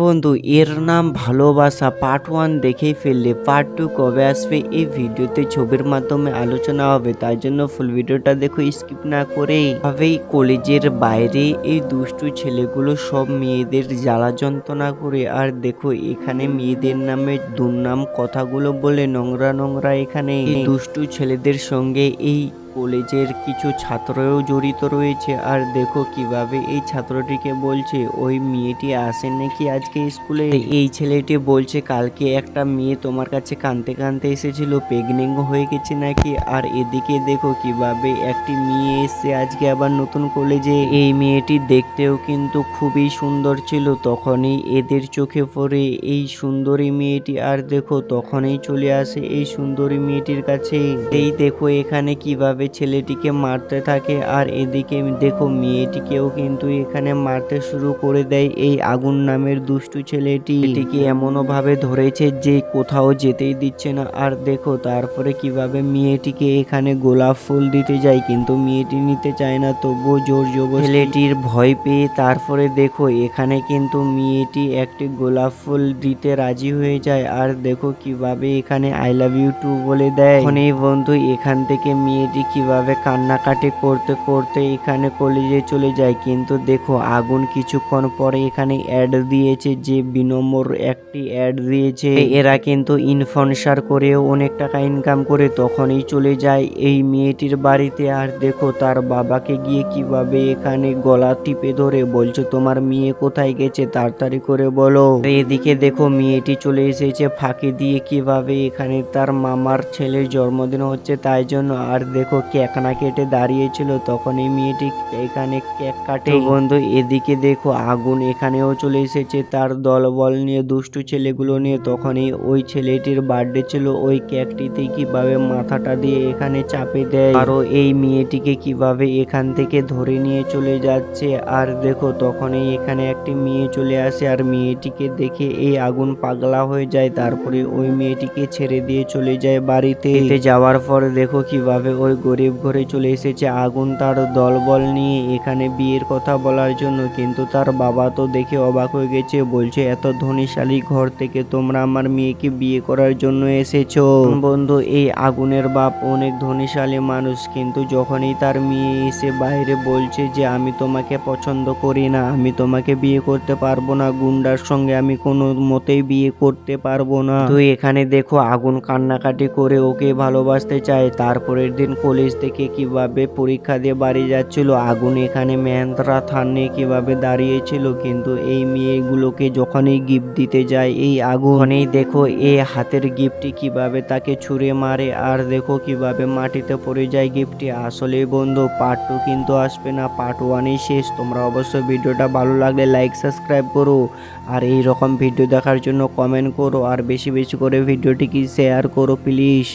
বন্ধু, এর নাম ভালোবাসা পার্ট ওয়ান দেখেই ফেললে পার্ট টু কবে আসবে এই ভিডিওতে ছবির মাধ্যমে আলোচনা হবে, তাই জন্য ফুল ভিডিওটা দেখো স্কিপ না করে ভাবেই কলেজের বাইরে এই দুষ্টু ছেলেগুলো সব মেয়েদের জ্বালা যন্ত্রণা করে, আর দেখো এখানে মেয়েদের নামে দুর্নাম কথাগুলো বলে নোংরা নোংরা এখানে। দুষ্টু ছেলেদের সঙ্গে এই কলেজের কিছু ছাত্রও জড়িত রয়েছে। আর দেখো কীভাবে এই ছাত্রটিকে বলছে, ওই মেয়েটি আসে নাকি আজকে স্কুলে? এই ছেলেটি বলছে, কালকে একটা মেয়ে তোমার কাছে কানতে কানতে এসেছিল প্রেগনেন্ট হয়ে গেছে নাকি? আর এদিকে দেখো কীভাবে একটি মেয়ে এসে আজকে আবার নতুন কলেজে। এই মেয়েটি দেখতেও কিন্তু খুবই সুন্দর ছিল, তখনই এদের চোখে পড়ে এই সুন্দরী মেয়েটি। আর দেখো তখনই চলে আসে এই সুন্দরী মেয়েটির কাছে। এই দেখো এখানে কীভাবে ছেলেটিকে মারতে থাকে আর এদিকে দেখো মেয়েটিকেও কিন্তু এখানে মারতে শুরু করে দেয় এই আগুন নামের দুষ্টু ছেলেটি। এটিকে এমনও ভাবে ধরেছে যে কোথাও যেতেই দিচ্ছে না। আর দেখো তারপরে কীভাবে মেয়েটিকে এখানে গোলাপ ফুল দিতে যায় কিন্তু মেয়েটি নিতে চায় না, তবুও জোর জবর ছেলেটির ভয় পেয়ে তারপরে দেখো এখানে কিন্তু মেয়েটি একটি গোলাপ ফুল দিতে রাজি হয়ে যায়। আর দেখো কীভাবে এখানে আই লাভ ইউ টু বলে দেয়। এখন এই বন্ধু এখান থেকে মেয়েটি কীভাবে কান্নাকাটি করতে করতে এখানে কলেজে চলে যায়। কিন্তু দেখো, আগুন কিছুক্ষণ পরে এখানে অ্যাড দিয়েছে যে বিনম্র একটি অ্যাড দিয়েছে। এরা কিন্তু ইনফ্লুয়েন্সার করেও অনেক টাকা ইনকাম করে তখনই চলে যায় এই মেয়েটির বাড়িতে। আর দেখো, তার বাবাকে গিয়ে কীভাবে এখানে গলা টিপে ধরে বলছে, তোমার মেয়ে কোথায় গেছে? তাড়াতাড়ি করে বলো। এদিকে দেখো, মেয়েটি চলে এসেছে ফাঁকি দিয়ে কীভাবে এখানে তার মামার ছেলের জন্মদিন হচ্ছে তাই জন্য। আর দেখো কেক না কেটে দাঁড়িয়েছিল তখন এই মেয়েটি এখানে কেক কাটে। বন্ধু এদিকে দেখো আগুন এখানেও চলে এসেছে তার দলবল নিয়ে দুষ্টু ছেলেগুলো নিয়ে। তখনই ওই ছেলেটির বার্থডে ছিল ওই কেকটিতে কীভাবে মাথাটা দিয়ে এখানে চাপে দেয় আরও এই মেয়েটিকে কীভাবে এখান থেকে ধরে নিয়ে চলে যাচ্ছে। আর দেখো তখনই এখানে একটি মেয়ে চলে আসে আর মেয়েটিকে দেখে এই আগুন পাগলা হয়ে যায়। তারপরে ওই মেয়েটিকে ছেড়ে দিয়ে চলে যায় বাড়িতে। যাওয়ার পর দেখো কীভাবে ওই গরিব ঘরে চলে এসেছে। আগুন তার দলবল নিয়ে এখানে বিয়ের কথা বলার জন্য, কিন্তু তার বাবা তো দেখে অবাক হয়ে গেছে। বলছে, এত ধনীশালী ঘর থেকে তোমরা আমার মেয়েকে বিয়ে করার জন্য এসেছ? বন্ধু, এই আগুনের বাপ অনেক ধনীশালী মানুষ, কিন্তু যখনই তার মেয়ে এসে বাইরে বলছে যে, আমি তোমাকে পছন্দ করি না, আমি তোমাকে বিয়ে করতে পারব না, গুন্ডার সঙ্গে আমি কোনো মতেই বিয়ে করতে পারব না। তো এখানে দেখো, আগুন কান্নাকাটি করে ওকে ভালোবাসতে চায়। তারপরের দিন কলেজ থেকে কীভাবে পরীক্ষা দিয়ে বাড়ি যাচ্ছিল, আগুন এখানে মেহেন্দ্রা থানে কীভাবে দাঁড়িয়েছিল, কিন্তু এই মেয়েগুলোকে যখনই গিফট দিতে যায়, এই আগুনেই দেখো এই হাতের গিফটটি কীভাবে তাকে ছুঁড়ে মারে, আর দেখো কীভাবে মাটিতে পড়ে যায় গিফটটি। আসলে বন্ধু পার্ট টু কিন্তু আসবে না পার্ট ওয়ানই শেষ। তোমরা অবশ্যই ভিডিওটা ভালো লাগলে লাইক সাবস্ক্রাইব করো। আর এই রকম ভিডিও দেখার জন্য কমেন্ট করো, আর বেশি বেশি করে ভিডিওটিকে শেয়ার করো প্লিজ